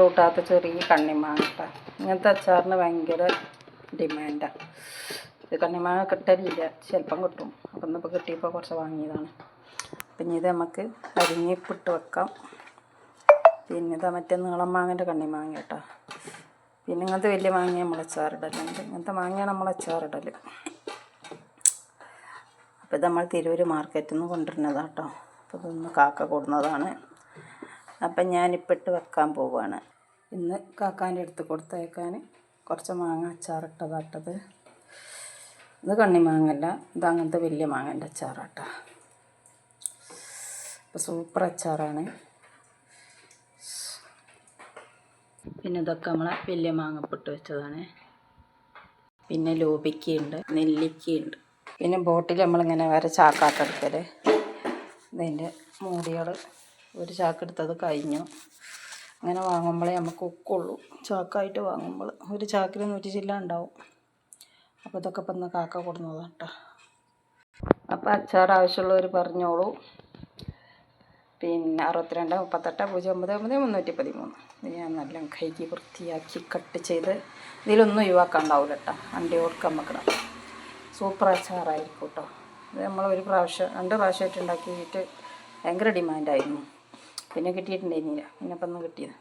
കൂട്ടാത്ത ചെറിയ കണ്ണിമാങ്ങ ഇങ്ങനത്തെ അച്ചാറിന് ഭയങ്കര ഡിമാൻഡാണ് ഇത് കണ്ണിമാങ്ങ കിട്ടലില്ല ചിലപ്പം കിട്ടും. അപ്പം ഇന്നിപ്പോൾ കിട്ടിയപ്പോൾ കുറച്ച് വാങ്ങിയതാണ്. പിന്നെ ഇത് നമുക്ക് അരിഞ്ഞിപ്പിട്ട് വെക്കാം. പിന്നെ ഇതാ മറ്റേ നീളം മാങ്ങന്റെ കണ്ണിമാങ്ങ കേട്ടോ പിന്നെ ഇങ്ങനത്തെ വലിയ മാങ്ങ നമ്മൾ അച്ചാറിടലുണ്ട്. ഇങ്ങനത്തെ മാങ്ങയാണ് നമ്മൾ അച്ചാറിടൽ അപ്പോൾ ഇത് നമ്മൾ തിരൂർ മാർക്കറ്റിൽ നിന്ന് കൊണ്ടുവരുന്നതാണ് കേട്ടോ അപ്പോൾ ഇതൊന്ന് കാക്ക കൊടുന്നതാണ്. അപ്പം ഞാനിപ്പിട്ട് വെക്കാൻ പോവുകയാണ് ഇന്ന് കാക്കാന്റെ അടുത്ത് കൊടുത്തയക്കാൻ കുറച്ച് മാങ്ങ അച്ചാറിട്ടതാട്ടത് ഇത് കണ്ണി മാങ്ങല്ല ഇത് അങ്ങനത്തെ വലിയ മാങ്ങന്റെ അച്ചാറാട്ട. അപ്പോൾ സൂപ്പർ അച്ചാറാണ്. പിന്നെ ഇതൊക്കെ നമ്മളെ വലിയ മാങ്ങപ്പിട്ട് വെച്ചതാണ്. പിന്നെ ലോപിക്കയുണ്ട് നെല്ലിക്കയുണ്ട്. പിന്നെ ബോട്ടിൽ നമ്മളിങ്ങനെ വരെ ചാക്കാട്ടെടുക്കൽ ഇതിന്റെ മൂടികൾ ഒരു ചാക്കെടുത്തത് കഴിഞ്ഞു. അങ്ങനെ വാങ്ങുമ്പോഴേ നമുക്ക് ഒക്കുള്ളൂ ചാക്കായിട്ട് വാങ്ങുമ്പോൾ ഒരു ചാക്കിൽ നൂറ്റി ചില്ല ഉണ്ടാവും. അപ്പോൾ ഇതൊക്കെ ഇപ്പം ഇന്ന് കാക്ക കൊടുന്നതാണ് കേട്ടോ അപ്പോൾ അച്ചാർ ആവശ്യമുള്ളവർ പറഞ്ഞോളൂ. പിന്നെ അറുപത്തിരണ്ട് മുപ്പത്തെട്ട് പൂജ്യം ഒമ്പത് ഒമ്പത് മുന്നൂറ്റി പതിമൂന്ന്. ഞാൻ നല്ല കൈകി വൃത്തിയാക്കി കട്ട് ചെയ്ത് ഇതിലൊന്നും ഒഴിവാക്കാൻ ഉണ്ടാവില്ല കേട്ടോ അണ്ടി കൊടുക്കാൻ വെക്കണം. സൂപ്പർ അച്ചാറായിരിക്കും കേട്ടോ ഇത് നമ്മൾ ഒരു പ്രാവശ്യം രണ്ട് പ്രാവശ്യമായിട്ട് ഉണ്ടാക്കിയിട്ട് ഭയങ്കര ഡിമാൻഡായിരുന്നു. പിന്നെ കിട്ടിയിട്ടുണ്ടായിരുന്നില്ല. പിന്നെ അപ്പം ഒന്ന് കിട്ടിയത്